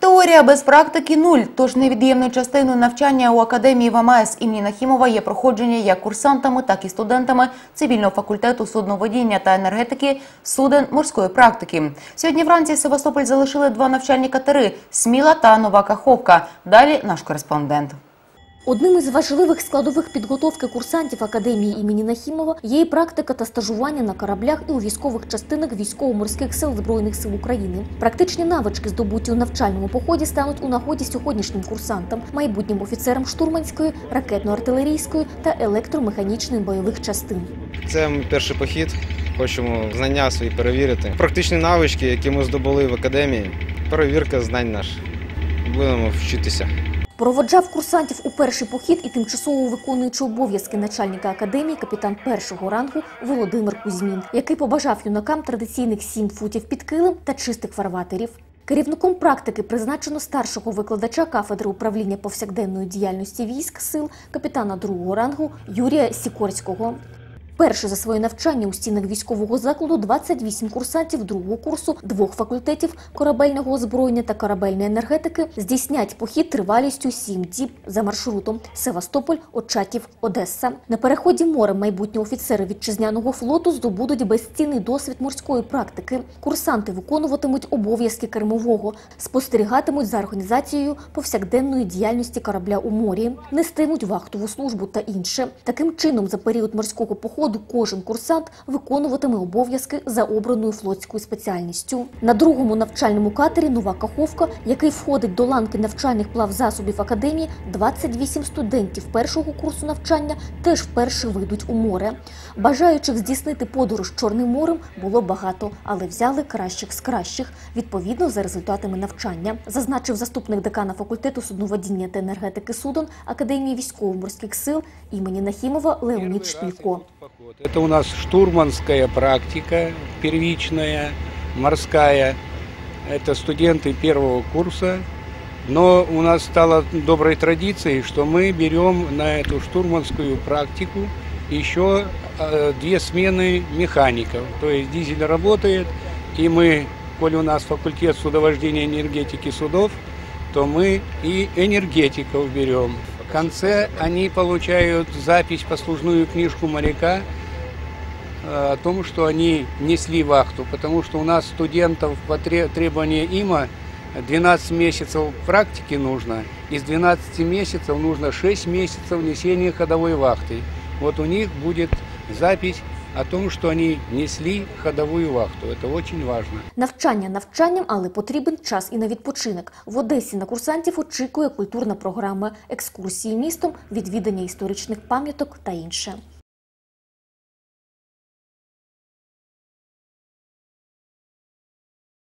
Теорія без практики нуль. Тож невід'ємною частиною навчання у академії ВМС імені Нахімова є проходження як курсантами, так і студентами цивільного факультету судноводіння та енергетики суден морської практики. Сьогодні вранці Севастополь залишили два навчальні катери Сміла та Нова Каховка. Далі наш кореспондент. Одним із важливих складових підготовки курсантів академії імені Нахімова є і практика та стажування на кораблях і у військових частинах військово-морських сил збройних сил України. Практичні навички, здобуті у навчальному поході, стануть у нагоді сьогоднішнім курсантам, майбутнім офіцерам штурманської, ракетно-артилерійської та електромеханічної бойових частин. Це перший похід. Хочемо знання свої перевірити. Практичні навички, які ми здобули в академії. Перевірка знань наших. Будемо вчитися. Проводжав курсантів у перший похід і тимчасово виконуючи обов'язки начальника академії капітан першого рангу Володимир Кузьмін, який побажав юнакам традиційних сім футів під килим та чистих фарватерів. Керівником практики призначено старшого викладача кафедри управління повсякденної діяльності військ сил капітана другого рангу Юрія Сікорського. Перше за своє навчання у стінах військового закладу 28 курсантів другого курсу двох факультетів корабельного озброєння та корабельної енергетики здійснять похід тривалістю 7 діб за маршрутом Севастополь, Очаків, Одеса. На переході морем майбутні офіцери вітчизняного флоту здобудуть безцінний досвід морської практики. Курсанти виконуватимуть обов'язки кермового, спостерігатимуть за організацією повсякденної діяльності корабля у морі, нестимуть вахтову службу та інше. Таким чином, за період морського походу кожен курсант виконуватиме обов'язки за обраною флотською спеціальністю. На другому навчальному катері Нова Каховка, який входить до ланки навчальних плавзасобів академії, 28 студентів першого курсу навчання теж вперше вийдуть у море. Бажаючих здійснити подорож Чорним морем було багато, але взяли кращих з кращих відповідно за результатами навчання, зазначив заступник декана факультету судноводіння та енергетики суден Академії військово-морських сил імені Нахімова Леонід Шпілько. Это у нас штурманская практика, первичная, морская. Это студенты первого курса. Но у нас стало доброй традицией, что мы берем на эту штурманскую практику еще э, две смены механиков. То есть дизель работает, и мы, коли у нас факультет судовождения энергетики судов, то мы и энергетиков берем. В конце они получают запись, послужную книжку моряка о том, что они несли вахту, потому что у нас студентов по тре- требованию ИМА 12 месяцев практики нужно, из 12 месяцев нужно 6 месяцев несения ходовой вахты. Вот у них будет запись о том, что они несли ходовую вахту. Это очень важно. Навчання навчанням, але потрібен час і на відпочинок. В Одесі на курсантів очікує культурна програма, екскурсії містом, відвідання історичних пам'яток та інше.